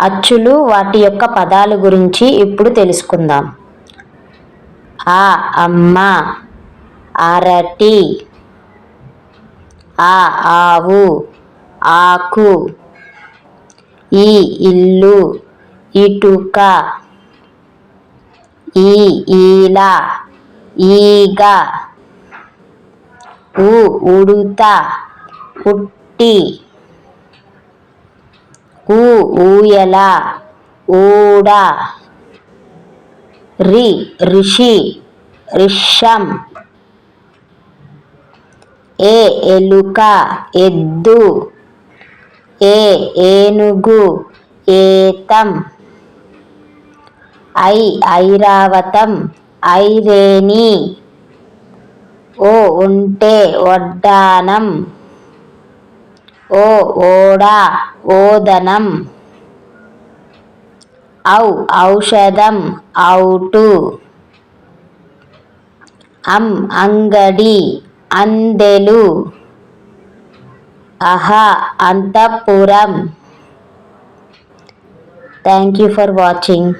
అచ్చులు వాటి యొక్క పదాల గురించి ఇప్పుడు తెలుసుకుందాం. ఆ అమ్మ అరటి ఆ ఆవు ఆకు ఈ ఇల్లు ఇటుక ఈ ఈల ఈగ ఉ ఉడుత ఉట్టి ఊ ఊయల ఊడ రి ఋషి రిషం ఏ ఎలుక ఎద్దు ఏ ఏనుగు ఏతం ఐ ఐరావతం ఐరేని ఓ ఉంటే వడ్డానం ఓ ఓడ ఓదనం ఔ ఔషధం ఔటు అం అంగడి అందెలు అహ అంతఃపురం. Thank you for watching